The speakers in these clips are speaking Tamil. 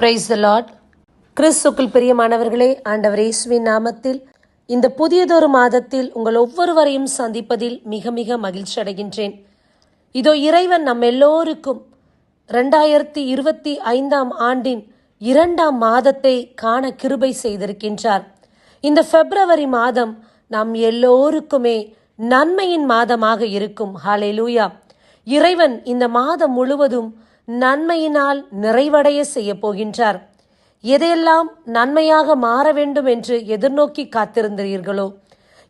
பிரைஸ் த லார்ட் கிறிஸ்துக்குள் பிரியமானவர்களே ஆண்டவர் இயேசுவின் நாமத்தில் இந்த புதியதொரு மாதத்தில் உங்கள் ஒவ்வொருவரையும் சந்திப்பதில் மிக மிக மகிழ்ச்சி அடைகின்றேன். இதோ இறைவன் நம் எல்லோருக்கும் ரெண்டாயிரத்தி இருபத்தி ஐந்தாம் ஆண்டின் இரண்டாம் மாதத்தை காண கிருபை செய்திருக்கின்றார். இந்த பிப்ரவரி மாதம் நம் எல்லோருக்குமே நன்மையின் மாதமாக இருக்கும். ஹாலே லூயா இறைவன் இந்த மாதம் முழுவதும் நன்மையினால் நிறைவடைய செய்ய போகின்றார் எதையெல்லாம் நன்மையாக மாற வேண்டும் என்று எதிர்நோக்கி காத்திருந்தீர்களோ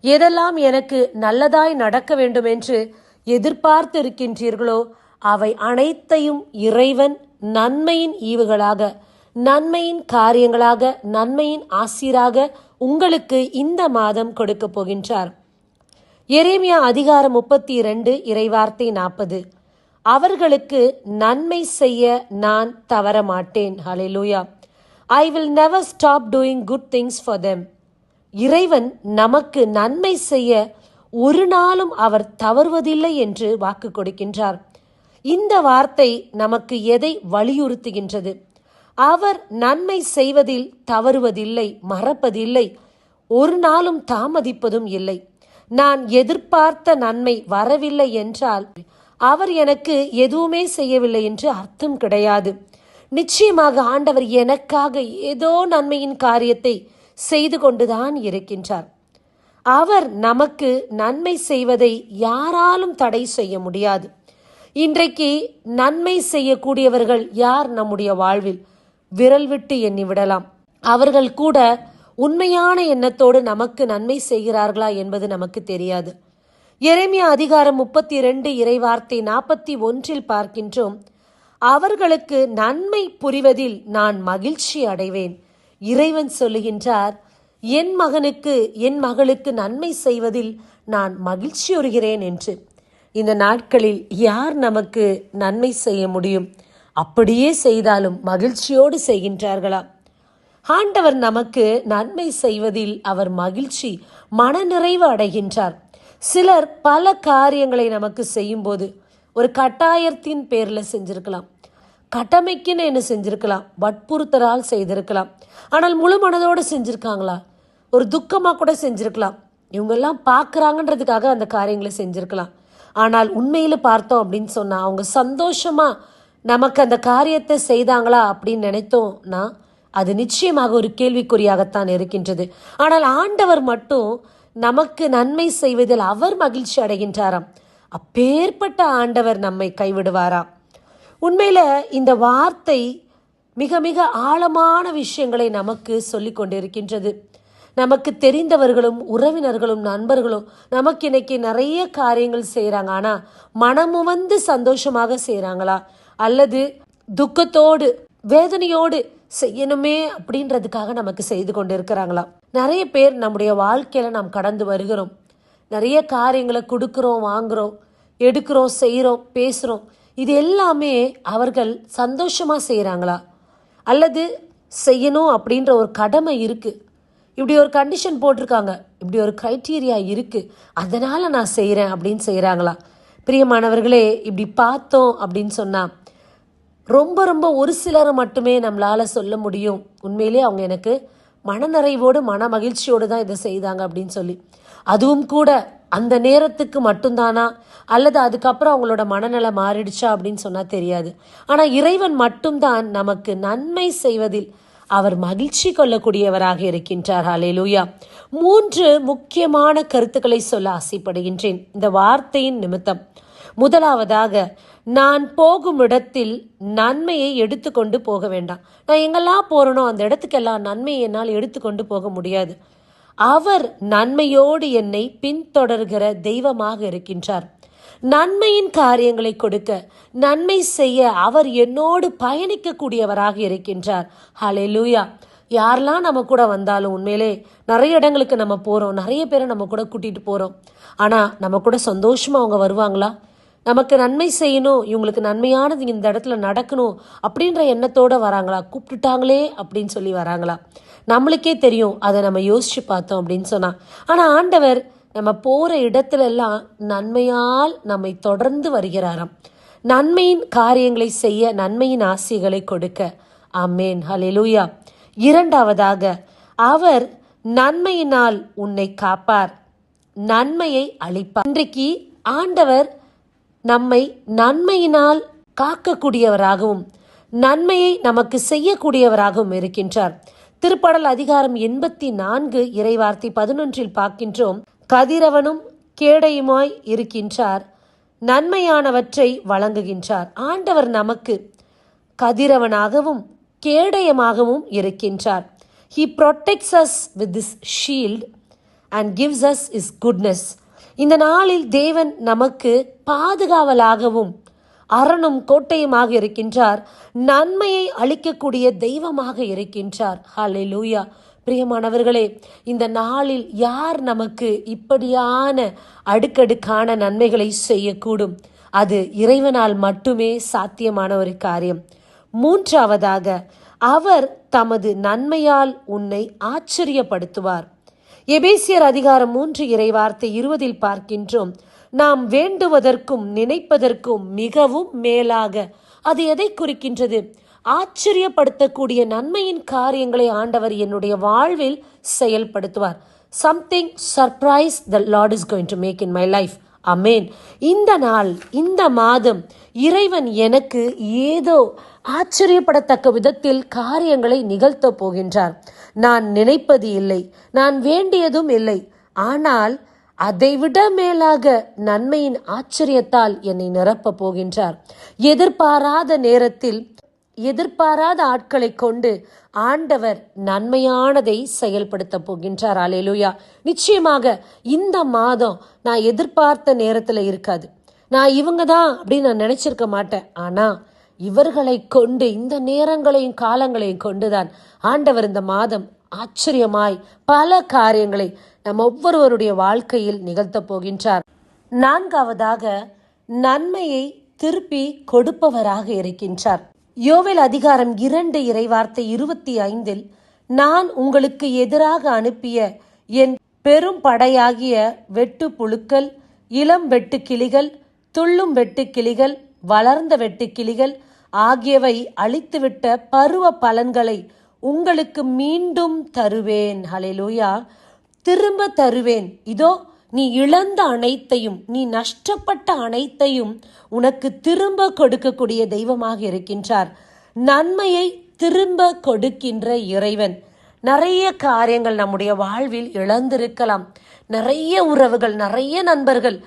எதெல்லாம் எனக்கு நல்லதாய் நடக்க வேண்டும் என்று எதிர்பார்த்து இருக்கின்றீர்களோ அவை அனைத்தையும் இறைவன் நன்மையின் ஈவுகளாக நன்மையின் காரியங்களாக நன்மையின் ஆசிராக உங்களுக்கு இந்த மாதம் கொடுக்க போகின்றார். எரேமியா அதிகாரம் முப்பத்தி இரண்டு இறைவார்த்தை நாற்பது. அவர்களுக்கு நன்மை செய்ய நான் தவற மாட்டேன் I will never stop doing good things for them இறைவன் நமக்கு நன்மை செய்ய ஒரு நாளும் அவர் தவறுவதில்லை என்று வாக்கு கொடுக்கின்றார். இந்த வார்த்தை நமக்கு எதை வலியுறுத்துகின்றது? அவர் நன்மை செய்வதில் தவறுவதில்லை மறப்பதில்லை ஒரு நாளும் தாமதிப்பதும் இல்லை. நான் எதிர்பார்த்த நன்மை வரவில்லை என்றால் அவர் எனக்கு எதுவுமே செய்யவில்லை என்று அர்த்தம் கிடையாது. நிச்சயமாக ஆண்டவர் எனக்காக ஏதோ நன்மையின் காரியத்தை செய்து கொண்டுதான் இருக்கின்றார். அவர் நமக்கு நன்மை செய்வதை யாராலும் தடை செய்ய முடியாது. இன்றைக்கு நன்மை செய்யக்கூடியவர்கள் யார் நம்முடைய வாழ்வில்? விரல் விட்டு எண்ணி விடலாம். அவர்கள் கூட உண்மையான எண்ணத்தோடு நமக்கு நன்மை செய்கிறார்களா என்பது நமக்கு தெரியாது. எரேமியா அதிகாரம் முப்பத்தி இரண்டு இறைவார்த்தை நாற்பத்தி ஒன்றில் பார்க்கின்றோம். அவர்களுக்கு நன்மை புரிவதில் நான் மகிழ்ச்சி அடைவேன். இறைவன் சொல்லுகின்றார் என் மகனுக்கு என் மகளுக்கு நன்மை செய்வதில் நான் மகிழ்ச்சியுறுகிறேன் என்று. இந்த நாட்களில் யார் நமக்கு நன்மை செய்ய முடியும்? அப்படியே செய்தாலும் மகிழ்ச்சியோடு செய்கின்றார்களா? ஆண்டவர் நமக்கு நன்மை செய்வதில் அவர் மகிழ்ச்சி மனநிறைவு அடைகின்றார். சிலர் பல காரியங்களை நமக்கு செய்யும்போது ஒரு கட்டாயத்தின் பேரில் செஞ்சிருக்கலாம். கடமைக்குன்னு என்ன செஞ்சிருக்கலாம். வற்புறுத்தலால் செய்திருக்கலாம். ஆனால் முழு மனதோடு செஞ்சுருக்காங்களா? ஒரு துக்கமாக கூட செஞ்சுருக்கலாம். இவங்கெல்லாம் பார்க்குறாங்கன்றதுக்காக அந்த காரியங்களை செஞ்சுருக்கலாம். ஆனால் உண்மையில் பார்த்தோம் அப்படின்னு சொன்னால் அவங்க சந்தோஷமாக நமக்கு அந்த காரியத்தை செய்தாங்களா அப்படின்னு நினைத்தோம்னா அது நிச்சயமாக ஒரு கேள்விக்குறியாகத்தான் இருக்கின்றது. ஆனால் ஆண்டவர் மட்டும் நமக்கு நன்மை செய்வதில் அவர் மகிழ்ச்சி அடைகின்றாராம். அப்பேற்பட்ட ஆண்டவர் நம்மை கைவிடுவாராம். உண்மையில் இந்த வார்த்தை மிக மிக ஆழமான விஷயங்களை நமக்கு சொல்லி கொண்டிருக்கின்றது. நமக்கு தெரிந்தவர்களும் உறவினர்களும் நண்பர்களும் நமக்கு இன்னைக்கு நிறைய காரியங்கள் செய்கிறாங்க ஆனால் மனமு வந்து சந்தோஷமாக செய்கிறாங்களா அல்லது துக்கத்தோடு வேதனையோடு செய்யணுமே அப்படின்றதுக்காக நமக்கு செய்து கொண்டு இருக்கிறாங்களாம் நிறைய பேர் நம்முடைய வாழ்க்கையில் நாம் கடந்து வருகிறோம். நிறைய காரியங்களை கொடுக்குறோம் வாங்குறோம் எடுக்கிறோம் செய்கிறோம் பேசுகிறோம் இது எல்லாமே அவர்கள் சந்தோஷமாக செய்கிறாங்களா அல்லது செய்யணும் அப்படின்ற ஒரு கடமை இருக்குது இப்படி ஒரு கண்டிஷன் போட்டிருக்காங்க. இப்படி ஒரு க்ரைட்டீரியா இருக்குது அதனால் நான் செய்கிறேன் அப்படின்னு செய்கிறாங்களா பிரியமானவர்களே இப்படி பார்த்தோம் அப்படின்னு சொன்னால் ரொம்ப ரொம்ப ஒரு சிலரை மட்டுமே நம்மளால் சொல்ல முடியும். உண்மையிலே அவங்க எனக்கு மனநிறைவோடு மன மகிழ்ச்சியோடு தான் இதை செய்தாங்க அப்படின்னு சொல்லி. அதுவும் கூட அந்த நேரத்துக்கு மட்டும்தானா? அல்லது அதுக்கப்புறம் அவங்களோட மனநிலை மாறிடுச்சா அப்படின்னு சொன்னால் தெரியாது. ஆனால் இறைவன் மட்டும்தான் நமக்கு நன்மை செய்வதில் அவர் மகிழ்ச்சி கொள்ளக்கூடியவராக இருக்கின்றார். ஹalleluya மூன்று முக்கியமான கருத்துக்களை சொல்ல ஆசைப்படுகின்றேன். இந்த வார்த்தையின் நிமித்தம். முதலாவதாக நான் போகும் இடத்தில் நன்மையை எடுத்துக்கொண்டு போக வேண்டாம். நான் எங்கெல்லாம் போறேனோ அந்த இடத்துக்கெல்லாம் நன்மையை என்னால் எடுத்துக்கொண்டு போக முடியாது. அவர் நன்மையோடு என்னை பின்தொடர்கிற தெய்வமாக இருக்கின்றார். நன்மையின் காரியங்களை கொடுக்க நன்மை செய்ய அவர் என்னோடு பயணிக்கக்கூடியவராக இருக்கின்றார். ஹalleluya யாரெல்லாம் நம்ம கூட வந்தாலும் உண்மையிலே நிறைய இடங்களுக்கு நம்ம போகிறோம் நிறைய பேரை நம்ம கூட கூட்டிகிட்டு போகிறோம் ஆனால் நம்ம கூட சந்தோஷமாக அவங்க வருவாங்களா? நமக்கு நன்மை செய்யணும் இவங்களுக்கு நன்மையானது இந்த இடத்துல நடக்கணும் அப்படின்ற எண்ணத்தோடு வராங்களா? கூப்பிட்டுட்டாங்களே அப்படின்னு சொல்லி வராங்களா? நம்மளுக்கே தெரியும் அதை நம்ம யோசிச்சு பார்த்தோம் அப்படின்னு சொன்னால் ஆனால் ஆண்டவர் நம்ம போகிற இடத்துல எல்லாம் நன்மையால் நம்மை தொடர்ந்து வருகிறாராம். நன்மையின் காரியங்களை செய்ய நன்மையின் ஆசைகளை கொடுக்க. அம்மேன் ஹலெலூயா இரண்டாவதாக அவர் நன்மையினால் உன்னை காப்பார். நன்மையை அளிப்பார் இன்றைக்கு ஆண்டவர் நம்மை நன்மையினால் காக்கக்கூடியவராகவும் நன்மையை நமக்கு செய்யக்கூடியவராகவும் இருக்கின்றார். திருப்படல் அதிகாரம் எண்பத்தி நான்கு இறைவார்த்தை பதினொன்றில் பார்க்கின்றோம். கதிரவனும் கேடையுமாய் இருக்கின்றார் நன்மையானவற்றை வழங்குகின்றார். ஆண்டவர் நமக்கு கதிரவனாகவும் கேடயமாகவும் இருக்கின்றார். He protects us with this shield and gives us is goodness இந்த நாளில் தேவன் நமக்கு பாதுகாவலாகவும் அரணும் கோட்டையுமாக இருக்கின்றார். நன்மையை அளிக்கக்கூடிய தெய்வமாக இருக்கின்றார். ஹalleluya. பிரியமானவர்களே இந்த நாளில் யார் நமக்கு இப்படியான அடுக்கடுக்கான நன்மைகளை செய்யக்கூடும்? அது இறைவனால் மட்டுமே சாத்தியமான ஒரு காரியம். மூன்றாவதாக அவர் தமது நன்மையால் உன்னை ஆச்சரியப்படுத்துவார். எபேசியர் அதிகாரம் மூன்று இறைவார்த்தை இருபதில் பார்க்கின்றோம். நாம் வேண்டுவதற்கும் நினைப்பதற்கும் மிகவும் மேலாக அது எதை குறிக்கின்றது? ஆச்சரியப்படுத்தக்கூடிய நன்மையின் காரியங்களை ஆண்டவர் என்னுடைய வாழ்வில் செயல்படுத்துவார். Something surprise the Lord is going to make in my life amen இந்த நாள் இந்த மாதம் இறைவன் எனக்கு ஏதோ ஆச்சரியப்படத்தக்க விதத்தில் காரியங்களை நிகழ்த்தப் போகின்றார். நான் நினைப்பது இல்லை. நான் வேண்டியதும் இல்லை. ஆனால் அதைவிட மேலாக நன்மையின் ஆச்சரியத்தால் என்னை நிரப்பப் போகின்றார். எதிர்பாராத நேரத்தில் எதிர்பாராத ஆட்களை கொண்டு ஆண்டவர் நன்மையானதை செயல்படுத்த போகின்றார். அலேலுயா நிச்சயமாக இந்த மாதம் நான் எதிர்பார்த்த நேரத்தில் இருக்காது. நான் இவங்க தான் அப்படின்னு நான் நினச்சிருக்க மாட்டேன். ஆனால் இவர்களை கொண்டு இந்த நேரங்களையும் காலங்களையும் கொண்டுதான் ஆண்டவர் இந்த மாதம் ஆச்சரியமாய் பல காரியங்களை நம் ஒவ்வொருவருடைய வாழ்க்கையில் நிகழ்த்தப் போகின்றார். நான்காவதாக நன்மையை திருப்பி கொடுப்பவராக இருக்கின்றார். யோவேல் அதிகாரம் இரண்டு இறைவார்த்தை இருபத்தி ஐந்தில் நான் உங்களுக்கு எதிராக அனுப்பிய என் பெரும் படையாகிய வெட்டு புழுக்கள் இளம் வெட்டு கிளிகள் துள்ளும் வெட்டுக்கிளிகள் வளர்ந்த வெட்டுக்கிளிகள் ஆகியவை அழித்துவிட்ட பருவ பலன்களை உங்களுக்கு மீண்டும் தருவேன். ஹலெலூயா திரும்ப தருவேன். இதோ நீ இழந்த அனைத்தையும் நீ நஷ்டப்பட்ட அனைத்தையும் உனக்கு திரும்ப கொடுக்கக்கூடிய தெய்வமாக இருக்கின்றார். நன்மையை திரும்ப கொடுக்கின்ற இறைவன். நிறைய காரியங்கள் நம்முடைய வாழ்வில் இழந்திருக்கலாம். நிறைய உறவுகள் நிறைய நண்பர்கள்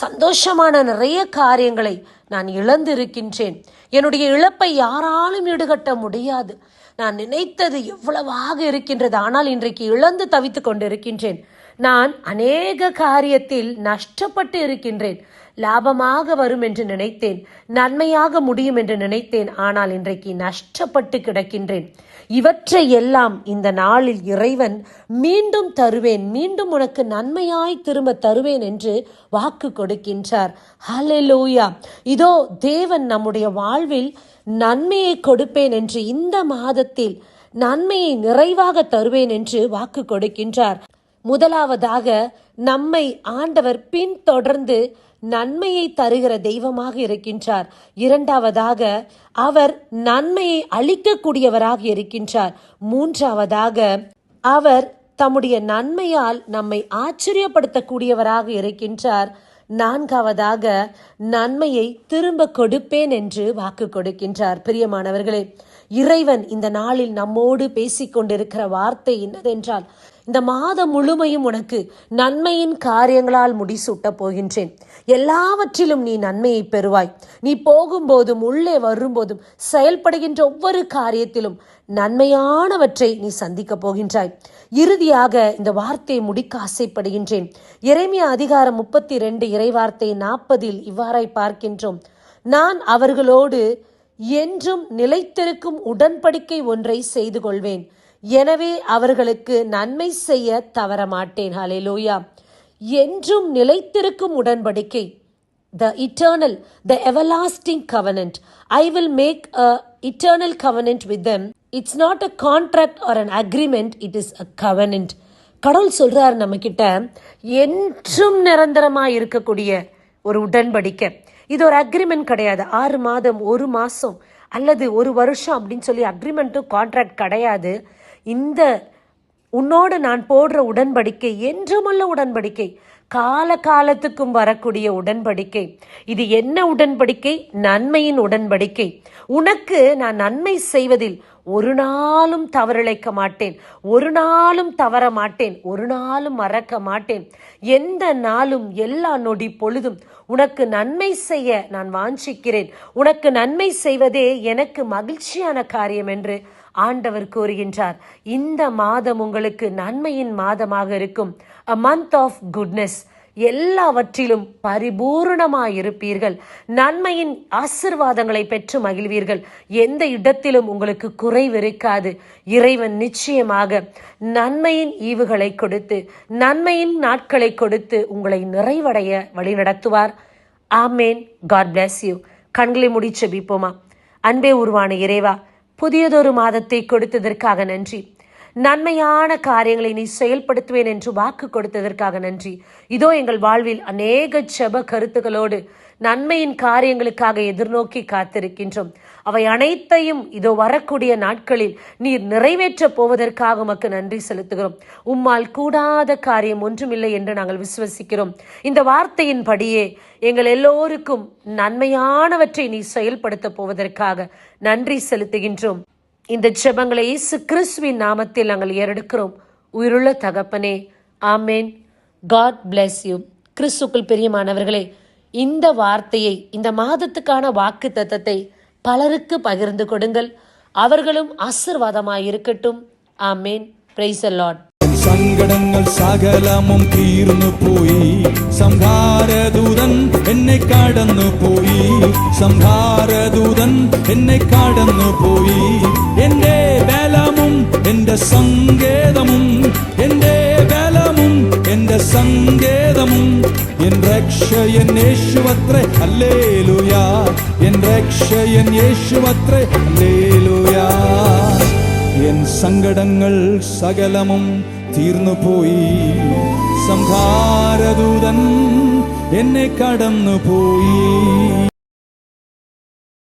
சந்தோஷமான நிறைய காரியங்களை நான் இழந்திருக்கின்றேன். என்னுடைய இழப்பை யாராலும் ஈடுகட்ட முடியாது. நான் நினைத்தது எவ்வளவாக இருக்கின்றது ஆனால் இன்றைக்கு இழந்து தவித்துக் கொண்டிருக்கின்றேன். நான் அநேக காரியத்தில் நஷ்டப்பட்டு இருக்கின்றேன். லாபமாக வரும் என்று நினைத்தேன் நன்மையாக முடியும் என்று நினைத்தேன் ஆனால் இன்றைக்கு நஷ்டப்பட்டு கிடக்கின்றேன். இவற்றை எல்லாம் இந்த நாளில் இறைவன் மீண்டும் தருவேன் மீண்டும் உனக்கு நன்மையாய் திரும்ப தருவேன் என்று வாக்கு கொடுக்கின்றார். ஹalleluya. இதோ தேவன் நம்முடைய வாழ்வில் நன்மையை கொடுப்பேன் என்று இந்த மாதத்தில் நன்மையை நிறைவாக தருவேன் என்று வாக்கு கொடுக்கின்றார். முதலாவதாக நம்மை ஆண்டவர் பின்தொடர்ந்து நன்மையை தருகிற தெய்வமாக இருக்கின்றார். இரண்டாவதாக அவர் நன்மையை அளிக்கக்கூடியவராக இருக்கின்றார். மூன்றாவதாக அவர் தம்முடைய நன்மையால் நம்மை ஆச்சரியப்படுத்தக்கூடியவராக இருக்கின்றார். நான்காவதாக நன்மையை திரும்ப கொடுப்பேன் என்று வாக்கு கொடுக்கின்றார். பிரியமானவர்களே இறைவன் இந்த நாளில் நம்மோடு பேசிக்கொண்டிருக்கிற வார்த்தை என்னதென்றால் இந்த மாதம் முழுமையும் உனக்கு நன்மையின் காரியங்களால் முடிசூட்டப் போகின்றேன். எல்லாவற்றிலும் நீ நன்மையை பெறுவாய். நீ போகும்போதும் உள்ளே வரும்போதும் செயல்படுகின்ற ஒவ்வொரு காரியத்திலும் நன்மையானவற்றை நீ சந்திக்கப் போகின்றாய். இறுதியாக இந்த வார்த்தையை முடிக்க ஆசைப்படுகின்றேன். இறைமையா அதிகாரம் முப்பத்தி ரெண்டு இறைவார்த்தை நாற்பதில் இவ்வாறாய் பார்க்கின்றோம். நான் அவர்களோடு என்றும் நிலைத்திருக்கும் உடன்படிக்கை ஒன்றை செய்து கொள்வேன் எனவே அவர்களுக்கு நன்மை செய்ய தவறமாட்டேன் ஹலெலூயா என்றும் நிலைத்திருக்கும் உடன்படிக்கை the eternal the everlasting covenant I will make a eternal covenant with them it's not a contract or an agreement it is a covenant கடவுள் சொல்கிறார் நம்ம என்றும் நிரந்தரமாக இருக்கக்கூடிய ஒரு உடன்படிக்கை இது ஒரு அக்ரிமெண்ட் கிடையாது. ஆறு மாதம் ஒரு மாதம் அல்லது ஒரு வருஷம் அப்படின்னு சொல்லி அக்ரிமெண்ட்டும் கான்ட்ராக்ட் கிடையாது. இந்த உன்னோடு நான் போடுற உடன்படிக்கை என்றுமுள்ள உடன்படிக்கை கால காலத்துக்கும் வரக்கூடிய உடன்படிக்கை. இது என்ன உடன்படிக்கை? நன்மையின் உடன்படிக்கை. உனக்கு நான் நன்மை செய்வதில் ஒரு நாளும் தவறிழைக்க மாட்டேன். ஒரு நாளும் தவற மாட்டேன். ஒரு நாளும் மறக்க மாட்டேன். எந்த நாளும் எல்லா நொடி பொழுதும் உனக்கு நன்மை செய்ய நான் வாஞ்சிக்கிறேன். உனக்கு நன்மை செய்வதே எனக்கு மகிழ்ச்சியான காரியம் என்று ஆண்டவர் கூறுகின்றார். இந்த மாதம் உங்களுக்கு நன்மையின் மாதமாக இருக்கும். அ மந்த் ஆஃப் குட்னஸ் எல்லாவற்றிலும் பரிபூரணமாயிருப்பீர்கள். நன்மையின் ஆசிர்வாதங்களை பெற்று மகிழ்வீர்கள். எந்த இடத்திலும் உங்களுக்கு குறைவிருக்காது. இறைவன் நிச்சயமாக நன்மையின் ஈவுகளை கொடுத்து நன்மையின் நாட்களை கொடுத்து உங்களை நிறைவடைய வழிநடத்துவார். ஆமேன். காட் பிளஸ் யூ கண்களை முடிச்ச பிப்போமா அன்பே உருவான இறைவா புதியதொரு மாதத்தை கொடுத்ததற்காக நன்றி. நன்மையான காரியங்களை நீ செயல்படுத்துவேன் என்று வாக்கு கொடுத்ததற்காக நன்றி. இதோ எங்கள் வாழ்வில் அநேக செப கருத்துகளோடு நன்மையின் காரியங்களுக்காக எதிர்நோக்கி காத்திருக்கின்றோம். அவை அனைத்தையும் இதோ வரக்கூடிய நாட்களில் நீர் நிறைவேற்றப் போவதற்காக உமக்கு நன்றி செலுத்துகிறோம். உம்மால் கூடாத காரியம் ஒன்றுமில்லை என்று நாங்கள் விசுவசிக்கிறோம். இந்த வார்த்தையின் படியே எங்கள் எல்லோருக்கும் நன்மையானவற்றை நீ செயல்படுத்த போவதற்காக நன்றி செலுத்துகின்றோம். இந்த ஜெபங்களை இயேசு கிறிஸ்துவின் நாமத்தில் நாங்கள் ஏறெடுக்கிறோம் உயிருள்ள தகப்பனே ஆமேன் காட் bless யூ கிறிஸ்துக்குள் பிரியமானவர்களே இந்த வார்த்தையை இந்த மாதத்துக்கான வாக்கு தத்தத்தை பலருக்கு பகிர்ந்து கொடுங்கள் அவர்களும் ஆசிர்வாதமாய் இருக்கட்டும் ஆமேன் பிரைஸ் லார்ட் സങ്കടങ്ങൾ സകലമും തീർന്നു പോയി സംഹാരദൂതൻ എന്നെ കടന്നു പോയി സംഹാരദൂതൻ എന്നെ കടന്നു പോയി എന്റെ ബലമും എന്റെ സങ്കേതമും എന്റെ ബലമും എന്റെ സങ്കേതമും. എൻ രക്ഷയൻ യേശുവത്രേ അല്ലേലുയാ എൻ രക്ഷയൻ യേശുവത്രേ അല്ലേലുയാ എൻ സങ്കടങ്ങൾ സകലമും തീർന്നുപോയി സംഹാരദൂതൻ എന്നെ കടന്നുപോയി.